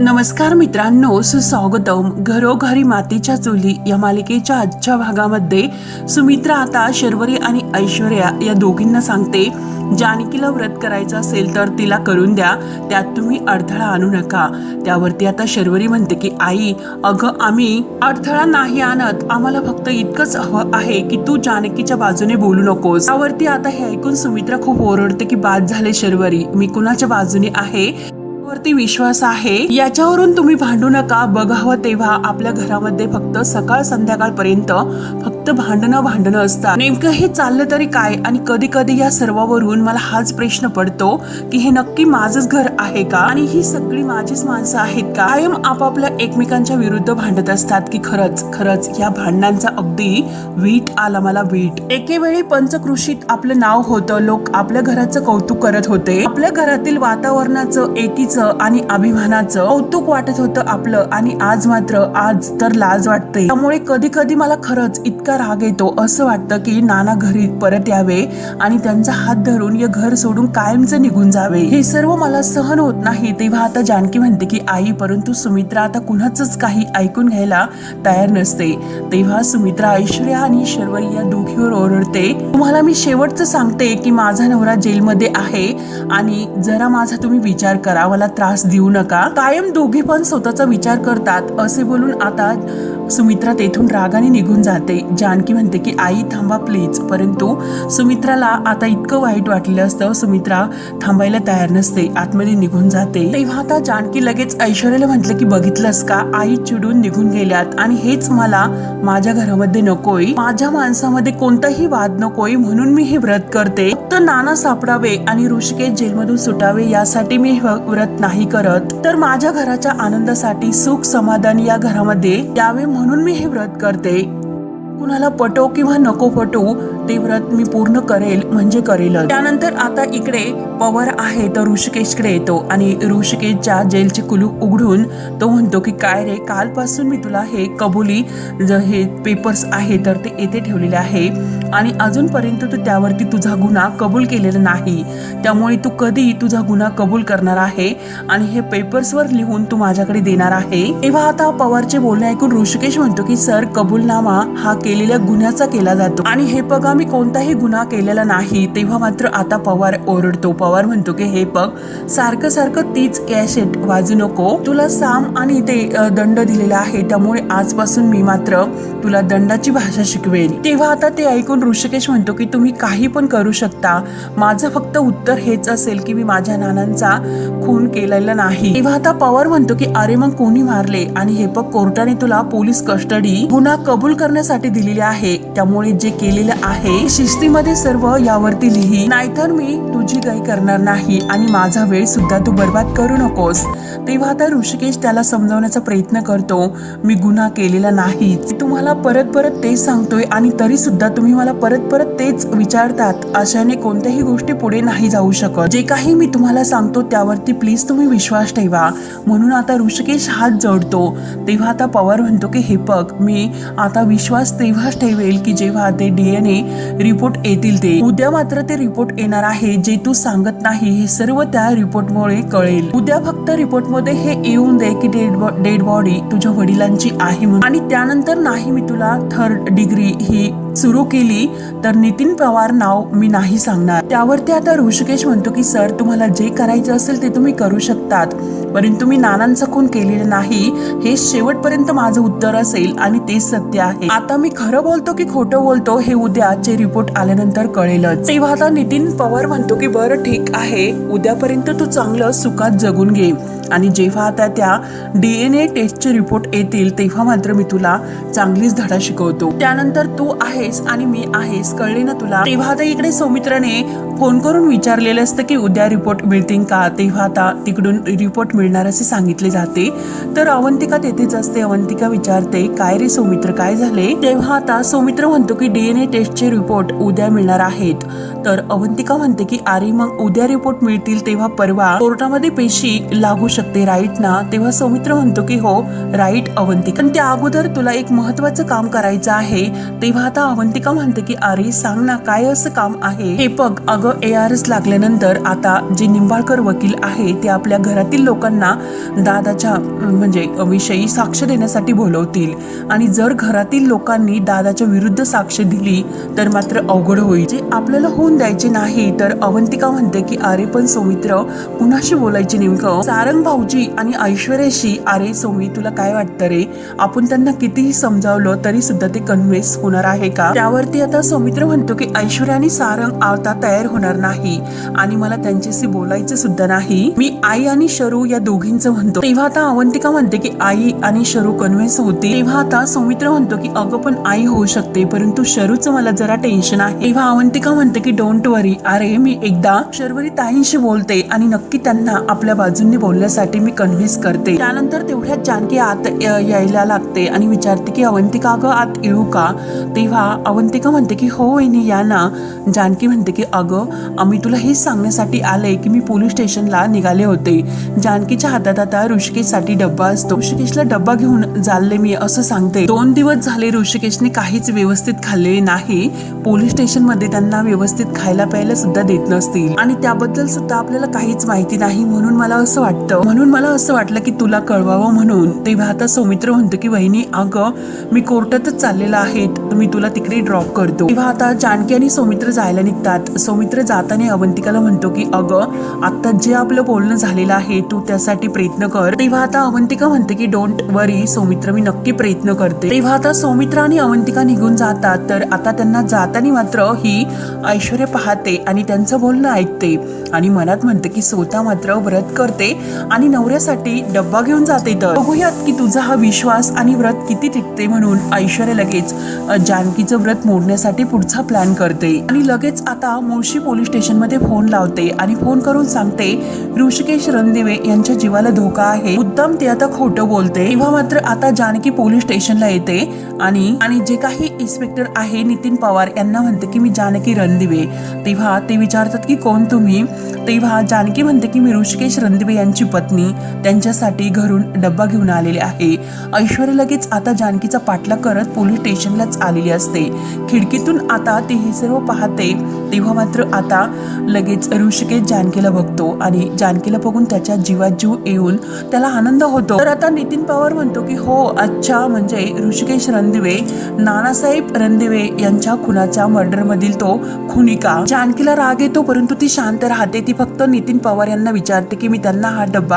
नमस्कार मित्रांनो सुस्वागतम. घरोघरी मातीच्या चुली या मालिकेच्या आजच्या भागामध्ये सुमित्रा आता शर्वरी आणि ऐश्वर्या या दोघींना सांगते जानकीला व्रत करायचं असेल तर तिला करून द्या त्यात तुम्ही अडथळा आणू नका. त्यावरती आता शर्वरी म्हणते की आई अगं आम्ही अडथळा नाही आणत. आम्हाला फक्त इतकंच हवं आहे की तू जानकीच्या बाजूने बोलू नकोस. त्यावरती आता हे ऐकून सुमित्रा खूप ओरडते की बाद झाले शर्वरी. मी कुणाच्या बाजूने आहे? वरती विश्वास आहे. याच्यावरून तुम्ही भांडू नका. बघावं तेव्हा आपल्या घरामध्ये फक्त सकाळ संध्याकाळपर्यंत फक्त भांडणं भांडणं असतात. नेमकं हे चाललं तरी काय? आणि कधी कधी या सर्वावरून मला हाच प्रश्न पडतो की हे नक्की माझंच घर आहे का? आणि ही सगळी माझीच माणसं आहेत का? कायम आपापल्या एकमेकांच्या विरुद्ध भांडत असतात की खरंच खरंच या भांडणांचा अगदी वीट आला मला वीट. एके वेळी पंचकृषीत आपलं नाव होतं. लोक आपल्या घराचं कौतुक करत होते. आपल्या घरातील वातावरणाचं एकीच आणि अभिमानाचं कौतुक वाटत होतं आपलं. आणि आज मात्र आज तर लाज वाटते. त्यामुळे कधी कधी मला खरंच इतका राग येतो. असं वाटतं की नाना घरी परत यावे आणि त्यांचा हात धरून या घर सोडून कायमचं निघून जावे. हे सर्व मला सहन होत नाही. तेव्हा आता जानकी म्हणते की आई परंतु सुमित्रा आता कुणाच काही ऐकून घ्यायला तयार नसते. तेव्हा सुमित्रा ऐश्वर्या आणि शर्वरी या दोघीवर ओरडते. तुम्हाला मी शेवटचं सांगते की माझा नवरा जेलमध्ये आहे आणि जरा माझा तुम्ही विचार करा. मला त्रास देऊ नका. कायम दोघे पण स्वतःचा विचार करतात. असे बोलून आता सुमित्रा तेथून रागाने निघून जाते. जानकी म्हणते की आई थांबा प्लीज परंतु सुमित्राला आता इतकं वाईट वाटलेलं असतं. सुमित्रा थांबायला तयार नसते. आतमध्ये निघून जाते. तेव्हा आता जानकी लगेच ऐश्वर्याला म्हटलं की बघितलंस का? आई चिडून निघून गेल्यात. आणि हेच मला माझ्या घरामध्ये नकोय. माझ्या माणसामध्ये कोणताही वाद नकोय. म्हणून मी हे व्रत करते. फक्त नाना सापडावे आणि ऋषिकेश जेलमधून सुटावे यासाठी मी व्रत नाही करत. तर माझ्या घराच्या आनंदासाठी सुख समाधान या घरामध्ये यावे म्हणून मी हे व्रत करते. कुणाला पटो किंवा नको पटो ते व्रत मी पूर्ण करेल म्हणजे करेल त्यानंतर आता इकडे पवार आहे तर ऋषिकेशकडे येतो आणि ऋषिकेशच्या जेलचे कुलूप उघडून तो म्हणतो की काय रे कालपासून मी तुला हे कबुली ज हे पेपर्स आहे तर ते येथे ठेवलेले आहे आणि अजूनपर्यंत तू त्यावरती तुझा गुन्हा कबूल केलेला नाही. त्यामुळे तू कधी तुझा गुन्हा कबूल करणार आहे आणि हे पेपर्सवर लिहून तू माझ्याकडे देणार आहे. तेव्हा आता पवारचे बोलणे ऐकून ऋषिकेश म्हणतो की सर कबूलनामा हा केलेल्या गुन्ह्याचा केला जातो. आणि हे पग आम्ही कोणताही गुन्हा केलेला नाही तेव्हा मात्र आता पवार ओरडतो. पवार म्हणतो की हे बघ सारखं सारखं तीच कॅशेट वाजू नको. तुला साम आणि ते दंड दिलेला आहे त्यामुळे आजपासून मी मात्र तुला दंडाची भाषा शिकवेल तेव्हा आता ते ऐकून ऋषिकेश म्हणतो की तुम्ही काही पण करू शकता. माझं फक्त उत्तर हेच असेल की मी माझ्या नानांचा खून केलेला नाही. तेव्हा आता पवार म्हणतो की अरे मग कोणी मारले? आणि हे बघ कोर्टाने तुला पोलीस कस्टडी गुन्हा कबूल करण्यासाठी दिलेली आहे. त्यामुळे जे केलेलं आहे शिस्तीमध्ये सर्व यावरती लिही. नाहीतर मी तुझी काही करणार नाही आणि माझा वेळ सुद्धा तू बर्बाद करू नकोस. तेव्हा आता ऋषिकेश त्याला समजवण्याचा प्रयत्न करतो. मी गुन्हा केलेला नाही. तुम्हाला परत परत तेच सांगतोय आणि तरी सुद्धा तुम्ही मला परत परत तेच विचारतात. अशाने कोणत्याही गोष्टी पुढे नाही जाऊ शकत. जे काही मी तुम्हाला सांगतो त्यावरती प्लीज तुम्ही विश्वास ठेवा. म्हणून आता ऋषिकेश हात जोडतो. तेव्हा आता पवार म्हणतो की हे बघ मी आता विश्वास ते तेव्हाच ठेवेल की जेव्हा ते डीएनए रिपोर्ट येतील ते. उद्या मात्र ते रिपोर्ट येणार आहे जे तू सांगत नाही हे सर्व त्या रिपोर्टमुळे कळेल. उद्या फक्त रिपोर्टमध्ये हे येऊन दे की डेड डेड बॉडी तुझ्या वडिलांची आहे म्हणून. आणि त्यानंतर नाही मी तुला थर्ड डिग्री ही सुरू केली तर नितीन पवार नाव मी नाही सांगणार. त्यावरती आता ऋषिकेश म्हणतो की सर तुम्हाला जे करायचं असेल ते तुम्ही करू शकतात. परंतु मी नानांचा खून केलेलं नाही. हे शेवटपर्यंत माझं उत्तर असेल आणि तेच सत्य आहे. आता मी खरं बोलतो की खोटं बोलतो हे उद्याचे रिपोर्ट आल्यानंतर कळेलच. तेव्हा आता नितीन पवार म्हणतो की बरं ठीक आहे. उद्यापर्यंत तू चांगलं सुखात जगून घे. आणि जेव्हा आता त्या डीएनए टेस्टचे रिपोर्ट येतील तेव्हा मात्र मी तुला चांगलीच धडा शिकवतो. त्यानंतर तू आहेस आणि मी आहेस कळले ना तुला? तेव्हा आता इकडे सौमित्राने फोन करून विचारलेलं असतं की उद्या रिपोर्ट मिळतील का? तेव्हा आता तिकडून रिपोर्ट मिळणार असे सांगितले जाते. तर अवंतिका तेथेच असते. अवंतिका विचारते काय रे सौमित्र काय झाले? तेव्हा आता सौमित्र म्हणतो की डीएनए टेस्टचे रिपोर्ट उद्या मिळणार आहेत. तर अवंतिका म्हणते की अरे मग उद्या रिपोर्ट मिळतील तेव्हा परवा कोर्टामध्ये पेशी लागू शकते राईट ना? तेव्हा सौमित्र म्हणतो की हो राईट अवंतिका. पण त्या अगोदर तुला एक महत्वाचं काम करायचं आहे. तेव्हा आता अवंतिका म्हणते की अरे सांग ना काय असं काम आहे? हे बघ अगं ए आर एस लागल्यानंतर आता जे निंबाळकर वकील आहे ते आपल्या घरातील लोकांना दादाच्या म्हणजे विषयी साक्ष देण्यासाठी बोलवतील. आणि जर घरातील लोकांनी दादाच्या विरुद्ध साक्ष दिली तर मात्र अवघड होईल. जे आपल्याला होऊन द्यायचे नाही तर अवंतिका म्हणते की अरे पण सौमित्र कुणाशी बोलायचे नेमकं? सारंग भाऊजी आणि ऐश्वर्याशी अरे सौमी तुला काय वाटतं रे? आपण त्यांना कितीही समजावलं तरी सुद्धा ते कन्व्हिन्स होणार आहे का? त्यावरती आता सौमित्र म्हणतो की ऐश्वर्या आणि सारंग आता तयार होणार नाही आणि मला त्यांच्याशी बोलायचं सुद्धा नाही. मी आई आणि शरू या दोघींचं म्हणतो. तेव्हा आता अवंतिका म्हणते की आई आणि शरू कन्व्हिन्स होती तेव्हा आता सौमित्र म्हणतो की अगं पण आई होऊ शकते परंतु शरूचं मला जरा टेन्शन आहे. तेव्हा अवंतिका म्हणते की डोंट वरी अरे मी एकदा शर्वरी ताईंशी बोलते आणि नक्की त्यांना आपल्या बाजूने बोलण्यासाठी मी कन्व्हिन्स करते. त्यानंतर तेवढ्यात जानकी आत यायला लागते आणि विचारते की अवंतिका अगं आत येऊ का? तेव्हा अवंतिका म्हणते की हो वहिनी या ना. जानकी म्हणते की अगं आम्ही तुला हेच सांगण्यासाठी आले की मी पोलीस स्टेशनला निघाले होते. जानकीच्या हातात आता ऋषिकेशसाठी डब्बा असतो. ऋषिकेशला डब्बा घेऊन चालले मी असं सांगते. दोन दिवस झाले ऋषिकेशने काहीच व्यवस्थित खाल्लेले नाही. पोलीस स्टेशनमध्ये त्यांना व्यवस्थित खायला प्यायला सुद्धा देत नसतील. आणि त्याबद्दल सुद्धा आपल्याला काहीच माहिती नाही म्हणून मला असं वाटतं म्हणून मला असं वाटलं की तुला कळवावं म्हणून. तेव्हा आता सौमित्र म्हणतो की वहिनी अगं मी कोर्टातच चाललेला आहे. मी तुला तिकडे ड्रॉप करतो. तेव्हा आता जानकी आणि सौमित्र जायला निघतात. सौमित्र जाताना अवंतिकाला म्हणतो की अगं आता जे आपलं बोलणं झालेलं आहे तू त्यासाठी प्रयत्न कर. तेव्हा आता अवंतिका म्हणते की डोंट वरी सौमित्र मी नक्की प्रयत्न करते. तेव्हा आता सौमित्र आणि अवंतिका निघून जातात. तर आता त्यांना जाताना मात्र ही ऐश्वर्य पाहते आणि त्यांचं बोलणं ऐकते. आणि मनात म्हणते की स्वतः मात्र व्रत करते आणि नवऱ्यासाठी डब्बा घेऊन जाते तर. बघूयात की तुझा हा विश्वास आणि व्रत किती टिकते म्हणून ऐश्वर्या लगेच जानकीचं व्रत मोडण्यासाठी पुढचा प्लॅन करते. आणि लगेच आता मुळशी पोलीस स्टेशनमध्ये फोन लावते आणि फोन करून सांगते ऋषिकेश रणदिवे यांच्या जीवाला धोका आहे. मुद्दाम ते आता खोटं बोलते. तेव्हा मात्र आता जानकी पोलीस स्टेशनला येते आणि आणि जे काही इन्स्पेक्टर आहे नितीन पवार यांना म्हणते की मी जानकी रणदिवे. तेव्हा ते विचारतात की कोण तुम्ही? तेव्हा जानकी म्हणते की मी ऋषिकेश रणदिवे यांची पत्नी. त्यांच्यासाठी घरून डब्बा घेऊन आलेले आहे. ऐश्वर्या लगेच आता जानकीचा पाठला करत पोलीस स्टेशनलाच आलेली असते. खिडकीतून आता ती हे सर्व पाहते तेव्हा मात्र आता लगेच ऋषिकेश जानकीला बघतो आणि जानकीला बघून त्याच्या जीवात जीव येऊन त्याला आनंद होतो. तर आता नितीन पवार म्हणतो की हो अच्छा म्हणजे ऋषिकेश रणदिवे नानासाहेब रणदिवे यांच्या खुनाच्या मर्डर मधील तो खुनिका. जानकीला राग येतो परंतु ती शांत राहते. ती फक्त नितीन पवार यांना विचारते की मी त्यांना हा डब्बा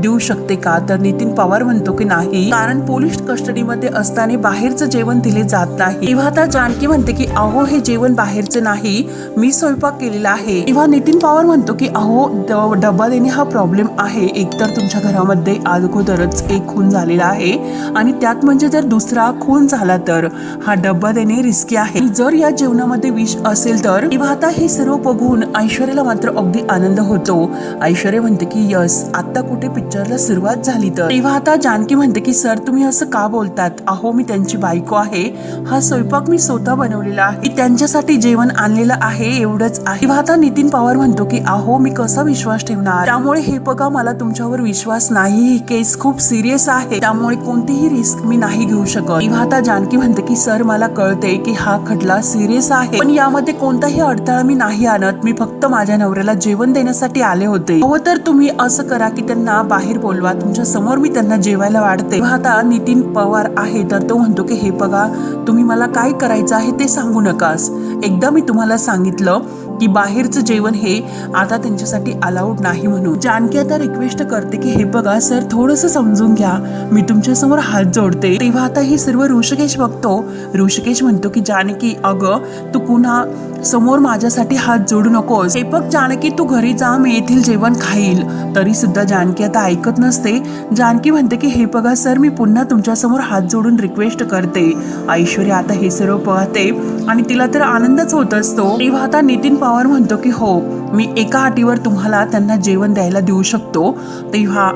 देऊ शकते का? तर नितीन पवार म्हणतो की नाही कारण पोलीस कस्टडीमध्ये असताना बाहेरचं जेवण दिले जात नाही. तेव्हा आता जानकी म्हणते की अहो हे जेवण बाहेरचं नाही मी स्वयंपाक केलेला आहे. तेव्हा नितीन पवार म्हणतो की अहो डब्बा देणे हा प्रॉब्लेम आहे. एकतर तुमच्या घरामध्ये अगोदरच एक खून झालेला आहे आणि त्यात म्हणजे जर दुसरा खून झाला तर हा डब्बा देणे रिस्की आहे. जर या जेवणामध्ये विष असेल तर तेव्हा आता हे सर्व बघून ऐश्वर्याला मात्र अगदी आनंद होतो. ऐश्वर्या म्हणते की यस आता कुठे पिक्चरला सुरुवात झाली तर? तेव्हा आता जानकी म्हणते की सर तुम्ही असं का बोलतात? अहो मी त्यांची बायको आहे. हा स्वयंपाक मी स्वतः बनवलेला आहे. त्यांच्यासाठी जेवण आणलेलं आहे एवढंच आहे. तेव्हा आता नितीन पवार म्हणतो की अहो मी कसा विश्वास ठेवणार? त्यामुळे हे बघा मला तुमच्यावर विश्वास नाही. ही केस खूप सिरियस आहे. त्यामुळे कोणतीही रिस्क मी नाही घेऊ शकत. तेव्हा आता जानकी म्हणते की सर मला कळते की हा खटला सिरियस आहे. पण यामध्ये कोणताही अडथळा मी नाही आणत. मी फक्त माझ्या नवऱ्याला जेवण देण्यासाठी आले होते. हो तर तुम्ही असं करा की त्यांना बाहेर बोलवा. तुमच्यासमोर मी त्यांना जेवायला वाढते. आता नितीन पवार आहे तर तो म्हणतो की हे बघा तुम्ही मला काय करायचं आहे ते सांगू नकास. एकदा मी तुम्हाला सांगितलं की बाहेरचं जेवण हे आता त्यांच्यासाठी अलाउड नाही म्हणून. जानकी आता रिक्वेस्ट करते की हे बघा सर थोडस समजून घ्या. मी तुमच्यासमोर हात जोडते. तेव्हा आता हे सर्व ऋषिकेश बघतो. ऋषिकेश म्हणतो की जानकी अगं तू पुन्हा समोर माझ्यासाठी हात जोडू नकोस. हे बघ जानकी तू घरी जा मी येथील जेवण खाईल. तरी सुद्धा जानकी आता ऐकत नसते. जानकी म्हणते की हे बघा सर मी पुन्हा तुमच्यासमोर हात जोडून रिक्वेस्ट करते. ऐश्वर्या आता हे सर्व पाहते आणि तिला तर आनंदच होत असतो. तेव्हा आता नितीन पवार म्हणतो की हो मी एका अटीवर तुम्हाला त्यांना जेवण द्यायला देऊ शकतो. तेव्हा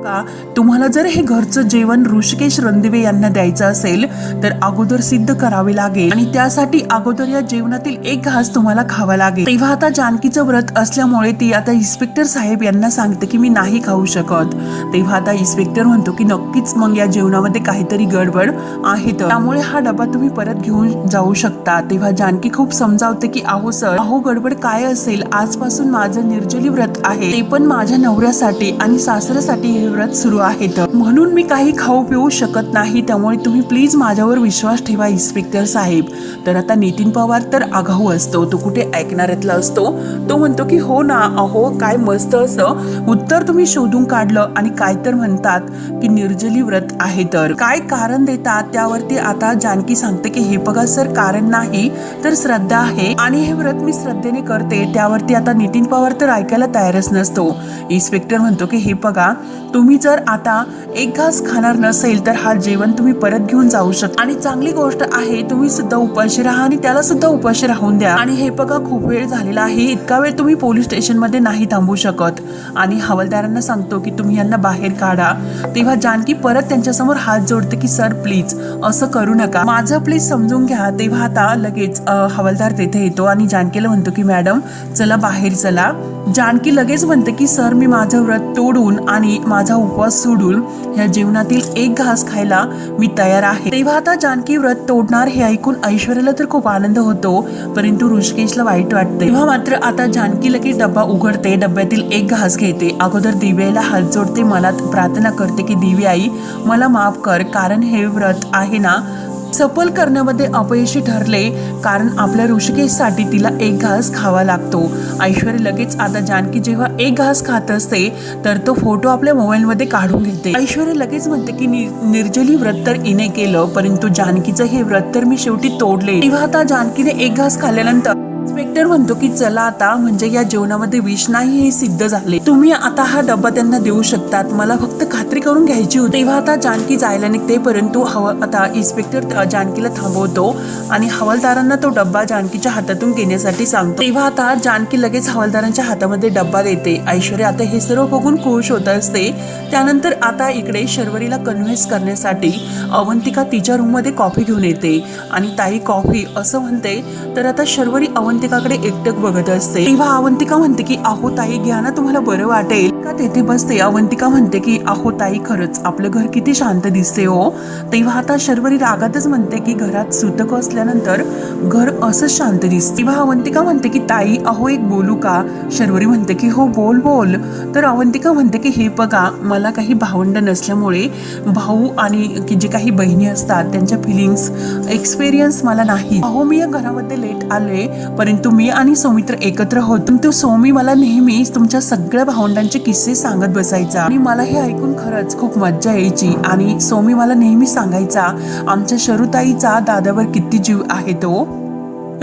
का? तुम्हाला जर हे घरचं जेवण ऋषिकेश रणदिवे यांना द्यायचं असेल तर अगोदर सिद्ध करावे लागेल. आणि त्यासाठी अगोदर या जेवणातील एक घास तुम्हाला खावा लागेल. तेव्हा आता जानकीचं व्रत असल्यामुळे ती आता इन्स्पेक्टर साहेब यांना सांगते की मी नाही खाऊ शकत. तेव्हा आता इन्स्पेक्टर म्हणतो की नक्कीच मग या जेवणामध्ये काहीतरी गडबड आहे तर. त्यामुळे हा डबा तुम्ही परत घेऊन जाऊ शकता. तेव्हा जानकी खूप समजावते की अहो सर अहो गडबड काय असेल? आजपासून माझं निर्जली व्रत आहे. ते पण माझ्या नवऱ्यासाठी आणि सासऱ्यासाठी हे व्रत सुरू आहे तर. म्हणून मी काही खाऊ पिऊ शकत नाही त्यामुळे तुम्ही प्लीज माझ्यावर विश्वास ठेवा इन्स्पेक्टर साहेब. तर आता नितीन पवार तर आघाऊ असतो तो कुठे ऐकणाऱ्यातला असतो? तो म्हणतो की हो ना अहो काय मस्त असं. उत्तर तुम्ही शोधून काढलं आणि काय तर म्हणतात की निर्जली व्रत आहे तर. काय कारण देतात त्यावरती आता जानकी सांगते की हे बघा सर कारण नाही तर श्रद्धा आहे. आणि हे व्रत मी श्रद्धेने करते त्यावरती आता नितीन पवार तर ऐकायला तयारच नसतो. इन्स्पेक्टर म्हणतो की हे बघा तुम्ही जर आता एक घास खाणार नसेल तर हा जेवण तुम्ही परत घेऊन जाऊ शकता. आणि चांगली गोष्ट आहे तुम्ही सुद्धा उपाशी राहा आणि त्याला सुद्धा उपाशी राहून द्या. आणि हे बघा खूप वेळ झालेला आहे. इतका वेळ तुम्ही पोलीस स्टेशनमध्ये नाही थांबू शकत. आणि हवालदारांना सांगतो की तुम्ही यांना बाहेर काढा. तेव्हा जानकी परत त्यांच्यासमोर हात जोडते की सर प्लीज असं करू नका. माझं प्लीज समजून घ्या. तेव्हा आता लगेच हवालदार तेथे येतो आणि जानकीला म्हणतो की मॅडम चला बाहेर चला. जानकी लगेच म्हणते की सर मी माझं व्रत तोडून आणि माझा उपवास सोडून ह्या जेवणातील एक घास खायला मी तयार आहे. तेव्हा आता जानकी व्रत तोडणार हे ऐकून ऐश्वर्याला तर खूप आनंद होतो परंतु ऋषिकेशला वाईट वाटते. तेव्हा मात्र आता जानकी लगेच डब्बा उघडते डब्यातील एक घास घेते. अगोदर दिव्याला हात जोडते मनात प्रार्थना करते की दिवी आई मला माफ कर कारण हे व्रत आहे ना सफल करण्यामध्ये अपयशी ठरले कारण आपल्या ऋषिकेशसाठी तिला एक घास खावा लागतो. ऐश्वर्या लगेच आता जानकी जेव्हा एक घास खात असते तर तो फोटो आपल्या मोबाईलमध्ये काढून घेते. ऐश्वर्या लगेच म्हणते की नि- निर्जली व्रत तर इने केलं परंतु जानकीचं हे व्रत तर मी शेवटी तोडले. तेव्हा आता जानकीने एक घास खाल्ल्यानंतर इन्स्पेक्टर म्हणतो की चला आता म्हणजे या जेवणामध्ये विष नाही हे सिद्ध झाले. तुम्ही आता हा डब्बा त्यांना देऊ शकतात. मला फक्त खात्री करून घ्यायची होती. तेव्हा आता जानकी जायला निघते परंतु हवा आता इन्स्पेक्टर जानकीला थांबवतो आणि हवालदारांना तो डब्बा जानकीच्या हातातून घेण्यासाठी सांगतो. तेव्हा आता जानकी लगेच हवालदारांच्या हातामध्ये डब्बा देते. ऐश्वर्या आता हे सर्व बघून खुश होत असते. त्यानंतर आता इकडे शर्वरीला कन्व्हिन्स करण्यासाठी अवंतिका तिच्या रूममध्ये कॉफी घेऊन येते. आणि ताई कॉफी असं म्हणते. तर आता शर्वरी अवंतिकाकडे एकटक बघत असते. तेव्हा अवंतिका म्हणते की आहो ताई घ्या ना तुम्हाला बरं वाटेल. का तेथे बसते? अवंतिका म्हणते की अहो ताई खरंच आपलं घर किती शांत दिसते हो. तेव्हा आता शर्वरी रागातच म्हणते की घरात सुतक असल्यानंतर घर असंच शांत दिसते. तेव्हा अवंतिका म्हणते की ताई अहो एक बोलू का? शर्वरी म्हणते की हो बोल बोल. तर अवंतिका म्हणते की हे बघा मला काही भावंड नसल्यामुळे भाऊ आणि की जे काही बहिणी असतात त्यांच्या फिलिंग्स एक्सपिरियन्स मला नाही. अहो मी या घरामध्ये लेट आले परंतु मी आणि सौमित्र एकत्र होतो. तो सौमी मला नेहमीच तुमच्या सगळ्या भावंडांचे किस्से सांगत बसायचा. आणि मला हे ऐकून खरंच खूप मज्जा यायची. आणि सौमी मला नेहमी सांगायचा आमच्या शरुताईचा दादावर किती जीव आहे तो?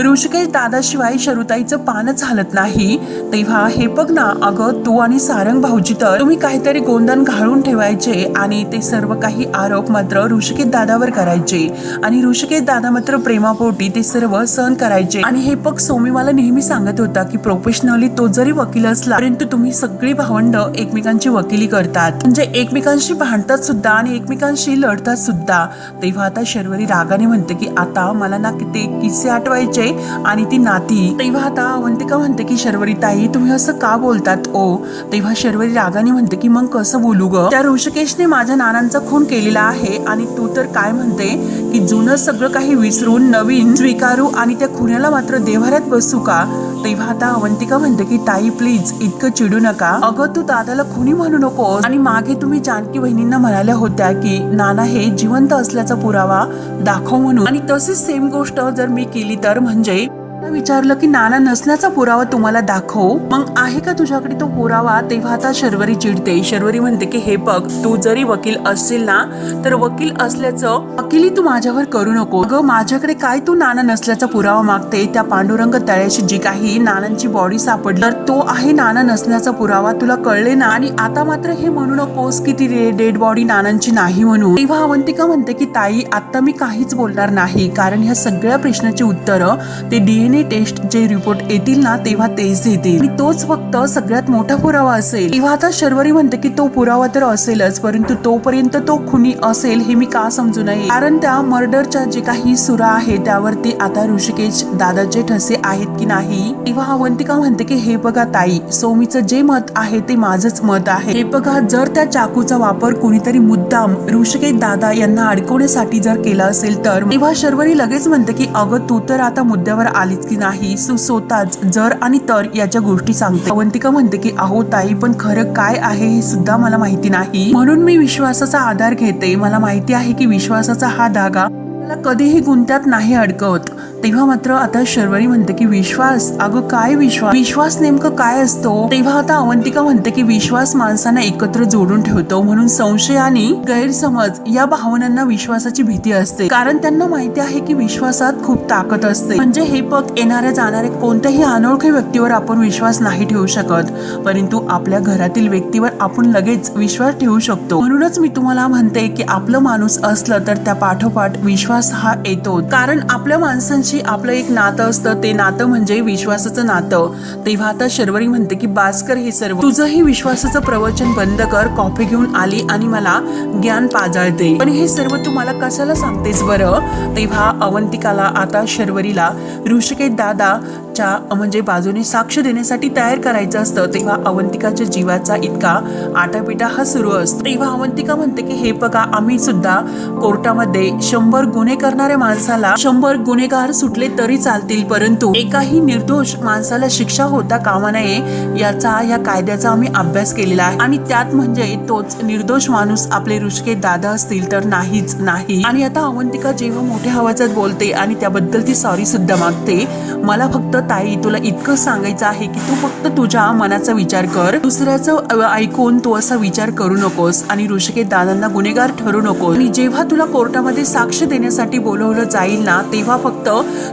ऋषिकेश दादाशिवाय शरुताईचं पानच हालत नाही. तेव्हा हे बघ ना अगं तू आणि सारंग भाऊजी तर तुम्ही काहीतरी गोंधन घालून ठेवायचे आणि ते सर्व काही आरोप मात्र ऋषिकेश दादावर करायचे. आणि ऋषिकेश दादा मात्र प्रेमापोटी ते सर्व सहन करायचे. आणि हे बघ सोमी मला नेहमी सांगत होता की प्रोफेशनली तो जरी वकील असला परंतु तुम्ही सगळी भावंड एकमेकांची वकिली करतात. म्हणजे एकमेकांशी भांडतात सुद्धा आणि एकमेकांशी लढतात सुद्धा. तेव्हा आता शर्वरी रागाने म्हणते की आता मला ना ते किस्से आठवायचे आणि ती नाती तेव्हा आता अवंतिका म्हणते की शर्वरी ताई तुम्ही असं का बोलतात ओ? तेव्हा शर्वरी रागाने म्हणते की मग कसं बोलू ग? त्या ऋषिकेशने माझ्या नानांचा खून केलेला आहे आणि तू तर काय म्हणते की जुनं सगळं काही विसरून नवीन स्वीकारू आणि त्या खुन्याला मात्र देव्हाऱ्यात बसू का? तेव्हा आता अवंतिका म्हणते की ताई प्लीज इतकं चिडू नका. अगं तू दादाला खुनी म्हणू नको आणि मागे तुम्ही जानकी बहिणींना म्हणाल्या होत्या की नाना हे जिवंत असल्याचा पुरावा दाखव म्हणून. आणि तशीच सेम गोष्ट जर मी केली तर म्हणजे मला विचारलं की नाना नसल्याचा पुरावा तुम्हाला दाखव? मग आहे का तुझ्याकडे तो पुरावा? तेव्हा आता शर्वरी चिडते. शर्वरी म्हणते की हे बघ तू जरी वकील असशील ना तर वकील असल्याचं वकिली तू माझ्यावर करू नको. ग माझ्याकडे काय तू नाना नसल्याचा पुरावा मागते? त्या पांडुरंग तळ्याशी जी काही नानांची बॉडी सापडली तर तो आहे नाना नसल्याचा पुरावा. तुला कळले ना? आणि आता मात्र हे म्हणू नकोस की ती डेड बॉडी नानांची नाही म्हणून तेव्हा अवंतिका म्हणते की ताई आता मी काहीच बोलणार नाही. कारण ह्या सगळ्या प्रश्नाची उत्तरं ते डीएनए डीएनए टेस्ट जे रिपोर्ट येतील ना तेव्हा तेच देतील. आणि तोच फक्त सगळ्यात मोठा पुरावा असेल. तेव्हा आता शर्वरी म्हणते की तो पुरावा तर असेलच परंतु तोपर्यंत तो खुनी असेल हे मी का समजू नये? कारण त्या मर्डरच्या जे काही सुरा आहे त्यावरती आता ऋषिकेश दादाचे ठसे आहेत की नाही? तेव्हा अवंतिका म्हणते की हे बघा ताई सोमीचं जे मत आहे ते माझंच मत आहे. हे बघा जर त्या चाकूचा वापर कुणीतरी मुद्दाम ऋषिकेश दादा यांना अडकवण्यासाठी जर केला असेल तर? तेव्हा शर्वरी लगेच म्हणते की अगं तू तर आता मुद्द्यावर आलीच की नाही स्वतःच जर आणि तर याच्या गोष्टी सांगते. अवंतिका म्हणते की अहो ताई पण खरं काय आहे हे सुद्धा मला माहिती नाही. म्हणून मी विश्वासाचा आधार घेते. मला माहिती आहे की विश्वासाचा हा धागा मला कधीही गुंत्यात नाही अडकवत तेव्हा मात्र आता शर्वरी म्हणते की विश्वास. अगं काय विश्वास? विश्वास नेमकं काय असतो? तेव्हा आता अवंतिका म्हणते की विश्वास माणसांना एकत्र जोडून ठेवतो म्हणून संशय आणि गैरसमज या भावनांना विश्वासाची भीती असते. कारण त्यांना माहिती आहे की विश्वासात खूप ताकद असते. म्हणजे हे पग येणाऱ्या जाणाऱ्या कोणत्याही अनोळखी व्यक्तीवर आपण विश्वास नाही ठेवू शकत. परंतु आपल्या घरातील व्यक्तीवर आपण लगेच विश्वास ठेवू शकतो. म्हणूनच मी तुम्हाला म्हणते की आपलं माणूस असलं तर त्या पाठोपाठ विश्वास हा येतो कारण आपल्या माणसांची माणसांशी आपलं एक नातं असतं. ते नातं म्हणजे विश्वासाचं नातं. तेव्हा आता शर्वरी म्हणते की बास्कर हे सर्व तुझंही विश्वासाचं प्रवचन बंद कर. कॉफी घेऊन आली आणि मला ज्ञान पाजाळते. पण हे सर्व तू मला कशाला सांगतेस बरं? तेव्हा अवंतिकाला आता शर्वरीला ऋषिकेश दादाच्या म्हणजे बाजूने साक्ष देण्यासाठी तयार करायचं असतं. तेव्हा अवंतिकाच्या जीवाचा इतका आटापिटा हा सुरू असतो. तेव्हा अवंतिका म्हणते की हे बघा आम्ही सुद्धा कोर्टामध्ये शंभर गुन्हे करणाऱ्या माणसाला शंभर गुन्हेगार सुटले तरी चालतील परंतु एकाही निर्दोष माणसाला शिक्षा होता कामा नये याचा या कायद्याचा आम्ही अभ्यास केलेला आहे. आणि त्यात म्हणजे तोच निर्दोष माणूस आपले रुचके दादा असतील तर नाहीच नाही. आणि आता अवंतिका जेव्हा मोठ्या आवाजात बोलते आणि त्याबद्दल ती सॉरी सुद्धा मागते मला फक्त ताई तुला इतकं सांगायचं आहे की तू फक्त तुझ्या मनाचा विचार कर. दुसऱ्याचं ऐकून तू असा विचार करू नकोस आणि ऋषिकेत दादांना गुन्हेगार ठरू नकोस. आणि जेव्हा तुला कोर्टामध्ये साक्ष देण्यासाठी बोलवलं जाईल ना तेव्हा फक्त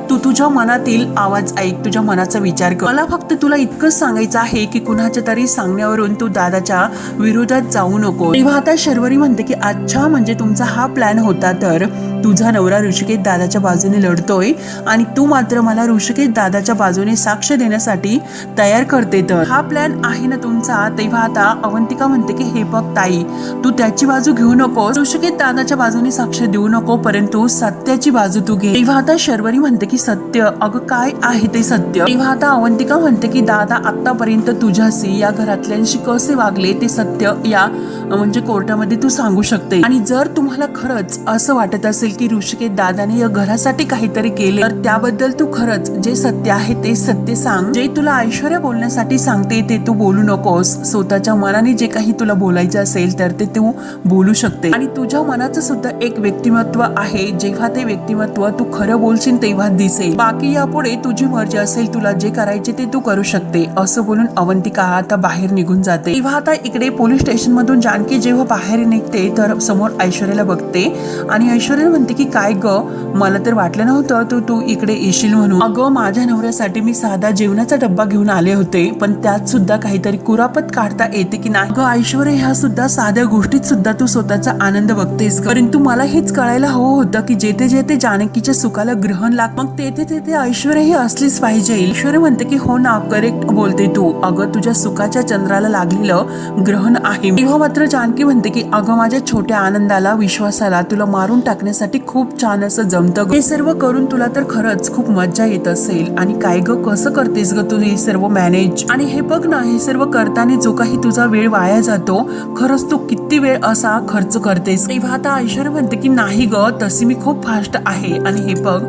तू तुझ्या मनातील आवाज ऐक तुझ्या मनाचा विचार कर. मला फक्त तुला इतकंच सांगायचं आहे की कुणाच्या तरी सांगण्यावरून तू दादाच्या विरोधात जाऊ नको. तेव्हा आता शर्वरी म्हणते की अच्छा म्हणजे तुमचा हा प्लॅन होता तर तुझा नवरा ऋषिकेश दादाच्या बाजूने लढतोय आणि तू मात्र मला ऋषिकेश दादाच्या बाजूने साक्ष देण्यासाठी तयार करते तर. हा प्लॅन आहे ना तुमचा? तेव्हा आता अवंतिका म्हणते की हे बघ ताई तू त्याची बाजू घेऊ नको ऋषिकेश दादाच्या बाजूने साक्ष देऊ नको परंतु सत्याची बाजू तू घे. तेव्हा आता शर्वरी म्हणते की सत्य अगं काय आहे ते सत्य? तेव्हा आता अवंतिका म्हणते की दादा आतापर्यंत तुझ्याशी या घरातल्यांशी कसे वागले ते सत्य या म्हणजे कोर्टामध्ये तू सांगू शकते. आणि जर तुम्हाला खरंच असं वाटत असेल की ऋषिकेश दादाने या घरासाठी काहीतरी केले. तर त्याबद्दल तू खरंच जे सत्य आहे ते सत्य सांग. जे तुला ऐश्वर्या बोलण्यासाठी सांगते ते तू बोलू नकोस. स्वतःच्या मनाने जे काही तुला बोलायचं असेल तर ते तू बोलू शकते. आणि तुझ्या मनाचं सुद्धा एक व्यक्तिमत्व आहे. जेव्हा ते व्यक्तिमत्व तू खरं बोलशील तेव्हा दिसेल. बाकी यापुढे तुझी मर्जी असेल तुला जे करायचे ते तू करू शकते. असं बोलून अवंतिका आता बाहेर निघून जाते. तेव्हा आता इकडे पोलीस स्टेशन मधून जानकी जेव्हा बाहेर निघते तर समोर ऐश्वर्याला बघते. आणि ऐश्वर्या म्हणते की काय ग? मला तर वाटलं नव्हतं तू तू इकडे येशील म्हणून. अगं माझ्या नवऱ्यासाठी मी साधा जेवणाचा डब्बा घेऊन आले होते पण त्यात सुद्धा काहीतरी कुरापत काढता येते की नाही? ग ऐश्वर ह्या सुद्धा साध्या गोष्टीत सुद्धा तू स्वतःचा आनंद बघतेस परंतु मला हेच कळायला हवं होतं की जेथे जेथे जानकीच्या सुखाला ग्रहण लाग मग तेथे तेथे ऐश्वर्या ही असलीच पाहिजे. ईश्वर म्हणते की हो ना करेक्ट बोलते तू. अगं तुझ्या सुखाच्या चंद्राला लागलेलं ग्रहण आहे. तेव्हा मात्र जानकी म्हणते की अगं माझ्या छोट्या आनंदाला विश्वासाला तुला मारून टाकण्यासाठी खूप छान असं जमतं ग. हे सर्व करून तुला तर खरंच खूप मज्जा येत असेल. आणि काय ग कसं करतेस ग तू हे सर्व मॅनेज आणि हे बघ ना हे सर्व करताना जो काही तुझा वेळ वाया जातो खरंच तू किती वेळ असा खर्च करतेस. तेव्हा आता ऐश्वर्या म्हणते की नाही ग तशी मी खूप फास्ट आहे. आणि हे बघ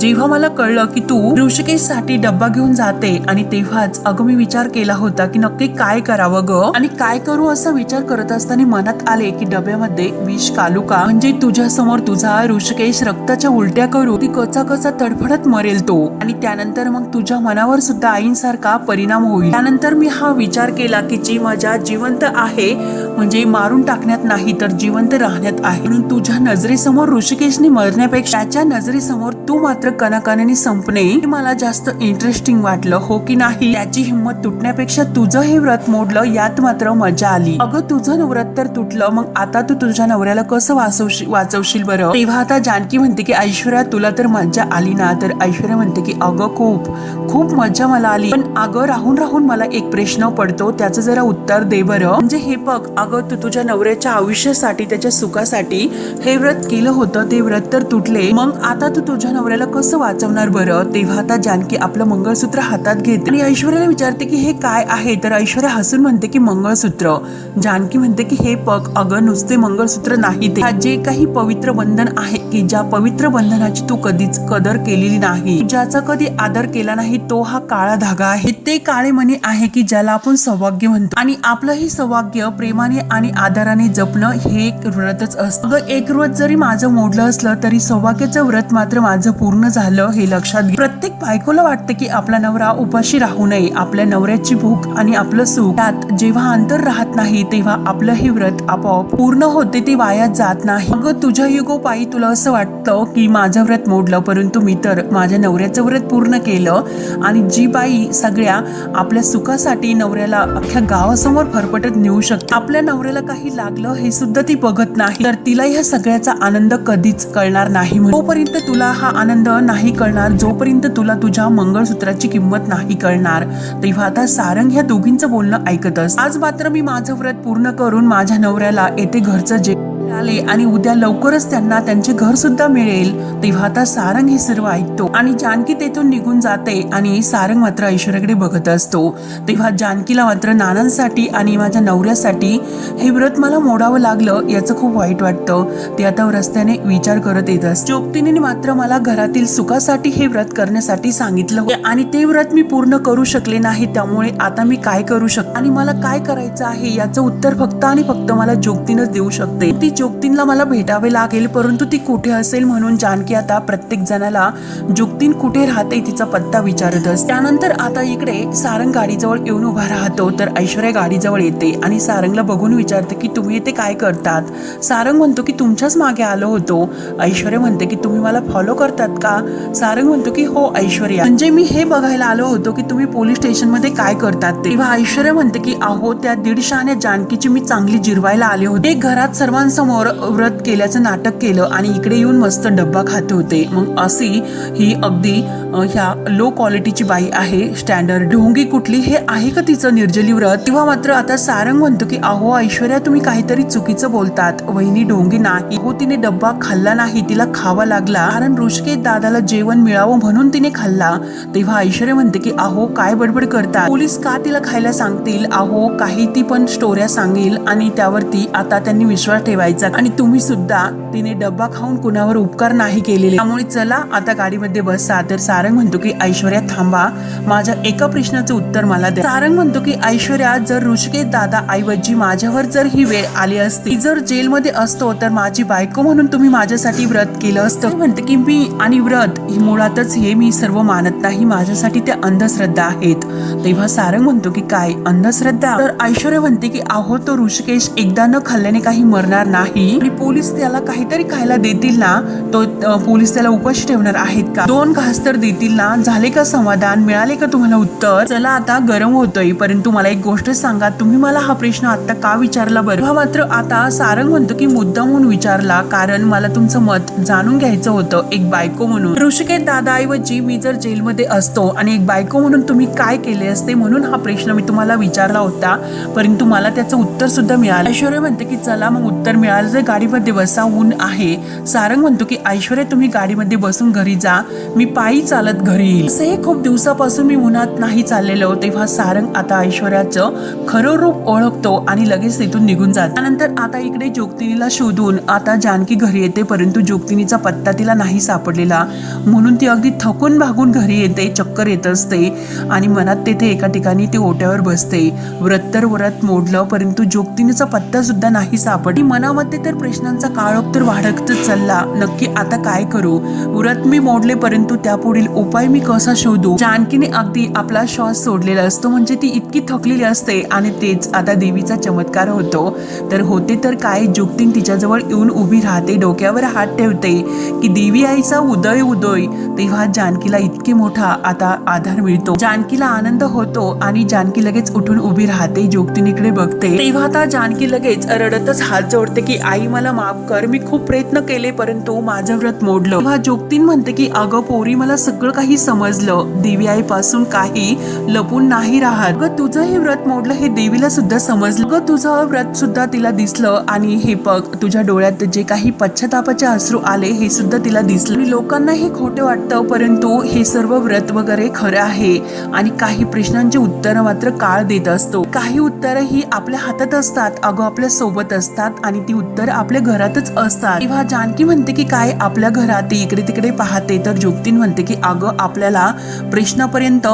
जेव्हा मला कळलं की तू ऋषिकेशसाठी डब्बा घेऊन जाते आणि तेव्हाच अगं मी विचार केला होता की नक्की काय करावं ग? आणि काय करू असा विचार करत असताना मनात आले की डब्यामध्ये विष कालू का म्हणजे तुझ्या समोर तुझा ऋषिकेश रक्ताच्या उलट्या करू ती कचा कचा तडफडत मरेल तो. आणि त्यानंतर मग तुझ्या मनावर सुद्धा आईंसारखा परिणाम होईल. त्यानंतर मी हा विचार केला की जी मजा जिवंत आहे म्हणजे मारून टाकण्यात नाही तर जिवंत राहण्यात आहे. म्हणून तुझ्या नजरेसमोर ऋषिकेशने मरण्यापेक्षा त्याच्या नजरेसमोर तू मात्र मात्र कणाकणाने संपणे. मला जास्त इंटरेस्टिंग वाटलं हो की नाही? त्याची हिंमत तुटण्यापेक्षा तुझं हे व्रत मोडलं यात मात्र मजा आली. अगं तुझं व्रत तर तुटलं मग आता तू तुझ्या नवऱ्याला कसं वाचवशील वाचवशील बरं? तेव्हा आता जानकी म्हणते की ऐश्वर्या तुला तर मजा आली ना? तर ऐश्वर्या म्हणते की अगं खूप खूप मजा मला आली. पण अगं राहून राहून मला एक प्रश्न पडतो त्याचं जरा उत्तर दे बरं. म्हणजे हे बघ अगं तू तुझ्या नवऱ्याच्या आयुष्यासाठी त्याच्या सुखासाठी हे व्रत केलं होतं ते व्रत तर तुटले. मग आता तू तुझ्या नवऱ्याला कसं वाचवणार बरं? तेव्हा आता जानकी आपलं मंगळसूत्र हातात घेते. आणि ऐश्वर्याला विचारते की हे काय आहे? तर ऐश्वर्या हसून म्हणते की मंगळसूत्र. जानकी म्हणते की हे पग अगं नुसते मंगळसूत्र नाही ते. जे काही पवित्र बंधन आहे की ज्या पवित्र बंधनाची तू कधीच कदर केलेली नाही ज्याचा कधी आदर केला नाही तो हा काळा धागा आहे. ते काळे मनी आहे की ज्याला आपण सौभाग्य म्हणतो. आणि आपलं हे सौभाग्य प्रेमाने आणि आदराने जपणं हे एक व्रतच असतं. अगं एक व्रत जरी माझं मोडलं असलं तरी सौभाग्याचं व्रत मात्र माझं पूर्ण झालं हे लक्षात घे प्रत्येक बायकोला वाटतं की आपला नवरा उपाशी राहू नये आपल्या नवऱ्याची भूक आणि आपलं सुख. त्यात जेव्हा अंतर राहत नाही तेव्हा आपलं हे व्रत आपोआप पूर्ण होते ते वाया जात नाही. अगं तुझ्या युगोपायी तुला असं वाटतं की माझं व्रत मोडलं परंतु मी तर माझ्या नवऱ्याचं व्रत पूर्ण केलं आणि जी बाई सगळ्या आपल्या सुखासाठी नवऱ्याला अख्ख्या गावासमोर फरफटत नेऊ शकते. आपल्या नवऱ्याला काही लागलं हे सुद्धा ती बघत नाही. तर तिला ह्या सगळ्याचा आनंद कधीच कळणार नाही तोपर्यंत तुला हा आनंद नाही कळणार जोपर्यंत तुला तुझ्या मंगळसूत्राची किंमत नाही कळणार. तेव्हा आता सारंग ह्या दोघींचं बोलणं ऐकत आज मात्र मी माझं व्रत पूर्ण करून माझ्या नवऱ्याला येथे घरचं जे मिळाले आणि उद्या लवकरच त्यांना त्यांचे घर सुद्धा मिळेल. तेव्हा आता सारंग हे सर्व ऐकतो आणि जानकी तेथून निघून जाते आणि सारंग मात्र ऐश्वर्याकडे बघत असतो. तेव्हा जानकीला मात्र नानांसाठी आणि माझ्या नवऱ्यासाठी हे व्रत मला मोडावं लागलं याचं खूप वाईट वाटतं. ते आता रस्त्याने विचार करत येत असते जोगतीने मात्र मला घरातील सुखासाठी हे व्रत करण्यासाठी सांगितलं आणि ते व्रत मी पूर्ण करू शकले नाही. त्यामुळे आता मी काय करू शकते आणि मला काय करायचं आहे याचं उत्तर फक्त आणि फक्त मला जोगतीनच देऊ शकते. ती जोगतीनला मला भेटावे लागेल परंतु ती कुठे असेल म्हणून जानकी आता प्रत्येक जणाला जोगतीन कुठे राहते तिचा पत्ता विचारत असते त्यानंतर आता इकडे सारंग गाडीजवळ येऊन उभा राहतो तर ऐश्वर्या गाडीजवळ येते आणि सारंगला बघून विचारते की तुम्ही इथे काय करतात? सारंग म्हणतो की तुमच्याच मागे आलो होतो. ऐश्वर्या म्हणते की तुम्ही मला फॉलो करतात का? सारंग म्हणतो की हो ऐश्वर्या. म्हणजे मी हे बघायला आलो होतो की तुम्ही पोलीस स्टेशनमध्ये काय करतात ते. तेव्हा ऐश्वर्या म्हणते की अहो त्या दीडशाने जानकीची मी चांगली जिरवायला आले होते. घरात सर्वांसमोर व्रत केल्याचं नाटक केलं आणि इकडे येऊन मस्त डब्बा खात होते. मग अशी ही अगदी ह्या लो क्वालिटीची बाई आहे स्टँडर्ड ढोंगी कुठली? हे आहे का तिचं निर्जली व्रत? तेव्हा मात्र आता सारंग म्हणतो की अहो ऐश्वर्या तुम्ही काहीतरी चुकीचं बोलतात. वहिनी ढोंगी नाही. हो तिने डब्बा खाल्ला नाही तिला खावा लागला. कारण ऋषिकेश दादाला जेवण मिळावं म्हणून तिने खाल्ला. तेव्हा ऐश्वर्या म्हणते की अहो काय बडबड करतात? पोलीस का तिला खायला सांगतील? अहो काही ती पण स्टोऱ्या सांगेल आणि त्यावरती आता त्यांनी विश्वास ठेवायचा आणि तुम्ही सुद्धा तिने डब्बा खाऊन कुणावर उपकार नाही केलेले. त्यामुळे चला आता गाडीमध्ये बसा तर सारंग म्हणतो की ऐश्वर्या थांबा. माझ्या एका प्रश्नाचं उत्तर मला द्या. सारंग म्हणतो की ऐश्वर्या जर ऋषिकेश दादा ऐवजी माझ्यावर जर ही वेळ आली असती जर जेलमध्ये असतो तर माझी बायको म्हणून तुम्ही माझ्यासाठी व्रत केलं असतं. म्हणते की मी आणि व्रत ही मुळातच हे मी सर्व मानत नाही. माझ्यासाठी त्या अंधश्रद्धा आहेत. तेव्हा सारंग म्हणतो की काय? अंधश्रद्धा? तर ऐश्वर्या म्हणते की आहो तो ऋषिकेश एकदा न खाल्ल्याने काही मरणार नाही. आणि पोलीस त्याला काहीतरी खायला देतील ना तो पोलीस त्याला उपाशी ठेवणार आहेत का? दोन घास तर देतील ना? झाले का समाधान? मिळाले का तुम्हाला उत्तर? चला आता गरम होतोय. परंतु मला एक गोष्ट सांगा. तुम्ही मला हा प्रश्न आता का विचारला बरं? हा मात्र आता सारंग म्हणतो की मुद्दा म्हणून विचारला. कारण मला तुमचं मत जाणून घ्यायचं होतं. एक बायको म्हणून. ऋषिकेत दादाऐवजी मी जर जेलमध्ये असतो आणि एक बायको म्हणून तुम्ही काय केले असते म्हणून हा प्रश्न मी तुम्हाला विचारला होता. परंतु मला त्याचं उत्तर सुद्धा मिळालं. ऐश्वर्य म्हणते की चला मग उत्तर मिळालं. तर गाडीमध्ये बसा ऊन आहे. सारंग म्हणतो की ऐश्वर्या तुम्ही गाडीमध्ये बसून घरी जा. मी पायी चालत घरी येईल. असं हे खूप दिवसापासून मी उन्हात नाही चाललेलो. तेव्हा सारंग आता ऐश्वर्याचं खरं रूप ओळखतो आणि लगेच तिथून निघून जातो. त्यानंतर आता इकडे जोगतिनीला शोधून आता जानकी घरी येते परंतु जोगतिनीचा पत्ता तिला नाही सापडलेला. म्हणून ती अगदी थकून भागून घरी येते चक्कर येत असते आणि मनात तेथे एका ठिकाणी ती ओट्यावर बसते. व्रत तर व्रत मोडलं परंतु जोगतीनेचा पत्ता सुद्धा नाही सापडली मनामध्ये तर प्रश्नांचा काळोख तर वाढत चालला. नक्की आता काय करू? व्रत मी मोडले परंतु त्यापुढील उपाय मी कसा शोधू? जानकीने अगदी आपला श्वास सोडलेला असतो म्हणजे ती इतकी थकलेली असते आणि तेच आता देवीचा चमत्कार होतो. तर होते तर काय? जुक्तीन तिच्याजवळ येऊन उभी राहते डोक्यावर हात ठेवते की देवी आईचा उदय उदय. तेव्हा जानकीला इतके मोठा आता आधार मिळतो. जानकीला आनंद होतो आणि जानकी लगेच उठून उभी राहते जोगतीनीकडे बघते. तेव्हा आता जानकी लगेच रडतच हात जोडते की आई मला माफ कर मी खूप प्रयत्न केले परंतु माझं व्रत मोडलं. तेव्हा जोगतीन म्हणते की अगं पोरी मला सगळं काही समजलं. देवी आई पासून काही लपून नाही राहत. ग तुझं हे व्रत मोडलं हे देवीला सुद्धा समजलं. ग तुझं व्रत सुद्धा तिला दिसलं आणि हे बघ तुझ्या डोळ्यात जे काही पश्चातापाचे अश्रू आले हे सुद्धा तिला दिसलं. लोकांना हे खोटं वाटतं परंतु हे सर्व व्रत वगैरे खरं आहे आणि काही प्रश्नांची उत्तरं मात्र काळ देत असतो. काही उत्तरं ही आपल्या हातात असतात अगं आपल्यासोबत असतात आणि ती उत्तर आपल्या घरातच असतात. तेव्हा जानकी म्हणते की काय आपल्या घरात इकडे तिकडे पाहते? तर जोगतीन म्हणते की अगं आपल्याला प्रश्नापर्यंत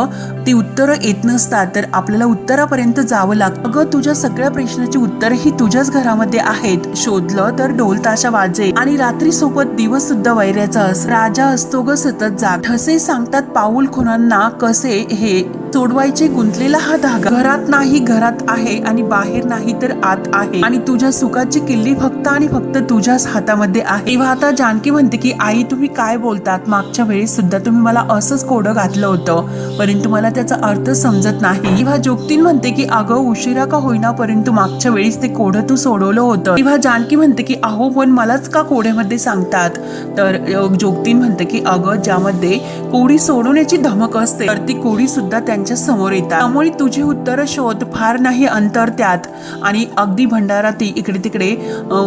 ती उत्तरं येत नसतात तर आपल्याला उत्तरापर्यंत जावं लागतं. अगं तुझ्या सगळ्या प्रश्नाची उत्तरं ही तुझ्याच घरामध्ये आहेत. शोधलं तर ढोल ताशा वाजे. आणि रात्री सोबत दिवस सुद्धा वैऱ्याचा अस. राजा असतो ग सतत जाग. ठसे सांगतात पाऊल खुनांना कसे हे सोडवायचे गुंतलेला हा धागा. घरात नाही घरात आहे आणि बाहेर नाही तर आत आहे. आणि तुझ्या सुखाची किल्ली फक्त आणि फक्त तुझ्याच हातामध्ये आहे. तेव्हा आता जानकी म्हणते की आई तुम्ही काय बोलतात? मागच्या वेळेस सुद्धा तुम्ही मला असंच कोडं घातलं होतं. परंतु मला त्याचा अर्थ समजत नाही. तेव्हा जोगतीन म्हणते की अगं उशिरा का होईना? परंतु मागच्या वेळेस ते कोडं तू सोडवलं होतं. तेव्हा जानकी म्हणते की अहो पण मलाच का कोड्यामध्ये सांगतात? तर जोगतीन म्हणते की अगं ज्यामध्ये कोडी सोडवण्याची धमक असते तर ती कोडी सुद्धा त्यांच्यासमोर येतात. त्यामुळे तुझे उत्तर शोध फार नाही अंतर त्यात. आणि अगदी भंडारा ती इकडे तिकडे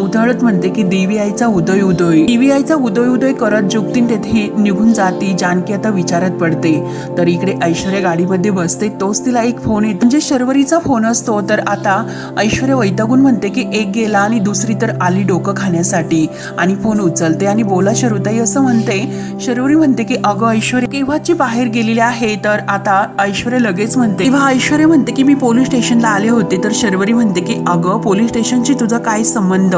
अ, म्हणते की देवी आईचा उदय उदय. देवी आईचा उदय उदय करत जुगतीन तेथे निघून जाते. जानकी आता विचारात पडते. तर इकडे ऐश्वर्या गाडीमध्ये बसते. तोच तिला एक फोन येतो. म्हणजे शर्वरीचा फोन असतो. तर आता ऐश्वर्या वैतागून म्हणते की एक गेला आणि दुसरी तर आली डोकं खाण्यासाठी. आणि फोन उचलते आणि बोला शरुताई असं म्हणते. शर्वरी म्हणते की अगं ऐश्वर्या केव्हाची बाहेर गेलेली आहे? तर आता ऐश्वर्या लगेच म्हणते. किंवा ऐश्वर्या म्हणते की मी पोलीस स्टेशनला आले होते. तर शर्वरी म्हणते की अगं पोलीस स्टेशनशी तुझा काय संबंध?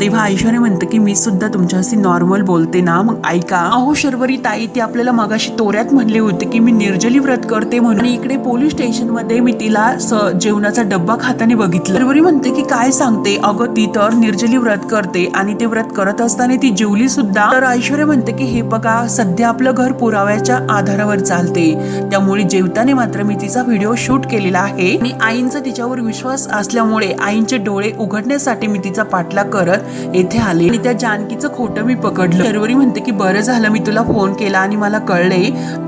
तेव्हा ऐश्वर्य म्हणते की मी सुद्धा तुमच्याशी नॉर्मल बोलते ना मग ऐका. अहो शर्वरी ताई ती आपल्याला मगाशी तोऱ्यात म्हणले होते की मी निर्जली व्रत करते म्हणून. इकडे पोलीस स्टेशनमध्ये मी तिला जेवणाचा डब्बा खाताना बघितलं. शर्वरी म्हणते की काय सांगते? अगं ती तर निर्जली व्रत करते आणि ते व्रत करत असताना ती जेवली सुद्धा. तर ऐश्वर्य म्हणते की हे बघा सध्या आपलं घर पुराव्याच्या आधारावर चालते. त्यामुळे जेवताना मात्र मी तिचा व्हिडिओ शूट केलेला आहे. आणि आईंचा तिच्यावर विश्वास असल्यामुळे आईंचे डोळे उघडण्यासाठी मी तिचा पाठलाग करत येथे आले. आणि त्या जानकीचं खोटं मी पकडलं. शर्वरी म्हणते की बरं झालं मी तुला फोन केला आणि मला कळले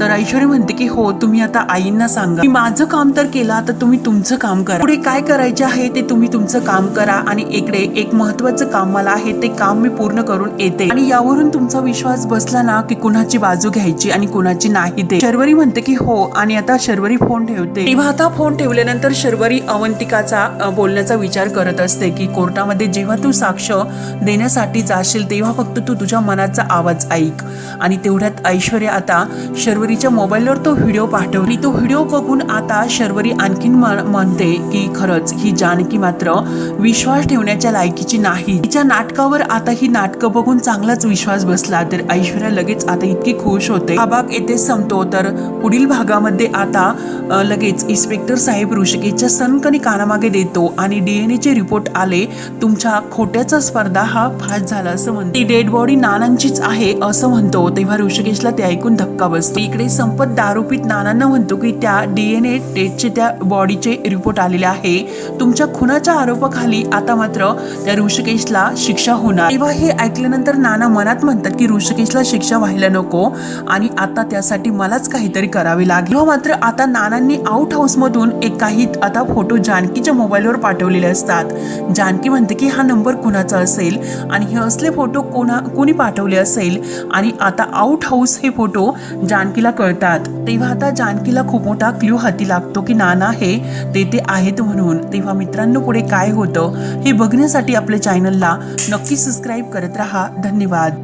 तर ऐश्वरी म्हणते की हो तुम्ही आता आईंना सांगा. मी माझं काम तर केलं आता तुम्ही तुमचं काम करा. पुढे काय करायचे आहे ते तुम्ही तुमचं काम करा. आणि इकडे एक महत्वाचं काम मला आहे ते काम मी पूर्ण करून येते. आणि यावरून तुमचा विश्वास बसला ना की कुणाची बाजू घ्यायची आणि कुणाची नाही ते. शर्वरी म्हणते की हो आणि आता शर्वरी फोन ठेवते. तेव्हा आता फोन ठेवल्यानंतर शर्वरी अवंतिकाचा बोलण्याचा विचार करत असते की कोर्टामध्ये जेव्हा तू साक्ष देण्यासाठी जाशील तेव्हा फक्त तू तुझ्या मनाचा आवाज ऐक. आणि तेवढ्यात ऐश्वर्या आता शर्वरीच्या मोबाईलवर तो व्हिडिओ पाठवली तो व्हिडिओ बघून आता शर्वरी आणखीन म्हणते की खरंच ही जानकी मात्र विश्वास ठेवण्याच्या लायकीची नाही. तिच्या नाटकावर आता ही नाटकं बघून चांगलाच विश्वास बसला. तर ऐश्वर्या लगेच आता इतकी खुश होते. हा भाग येथे संपतो. तर पुढील भागामध्ये आता लगेच इन्स्पेक्टर साहेब ऋषिकेच्या सनकनी कानामागे देतो. आणि डीएनए चे रिपोर्ट आले तुमच्या खोट्या खोट्याचा स्पर्धा हा फास्ट झाला असं म्हणते ती डेड बॉडी नानांचीच आहे असं म्हणतो. तेव्हा ऋषिकेशला ते ऐकून धक्का बसतो. इकडे संपत दारूपीत नानांना म्हणतो की त्या डीएनए टेस्टचे त्या बॉडीचे रिपोर्ट आलेले आहे. तुमच्या खुनाच्या आरोपाखाली आता मात्र त्या ऋषिकेशला शिक्षा होणार. तेव्हा हे ऐकल्यानंतर नाना मनात म्हणतात की ऋषिकेशला शिक्षा व्हायला नको आणि आता त्यासाठी मलाच काहीतरी करावे लागेल. मात्र आता नानांनी आउट हाऊस मधून एक काही आता फोटो जानकीच्या मोबाईलवर पाठवलेले असतात. जानकी म्हणते की हा नंबर कोणाचा असेल आणि हे असले फोटो कोणा कोणी पाठवले असेल आणि आता आउट हाऊस हे फोटो जानकीला कळतात. तेव्हा आता जानकीला खूप मोठा क्ल्यू हाती लागतो की नाना हे तेथे आहेत म्हणून. तेव्हा मित्रांनो पुढे काय होतं हे बघण्यासाठी आपल्या चॅनलला नक्की सबस्क्राईब करत राहा. धन्यवाद.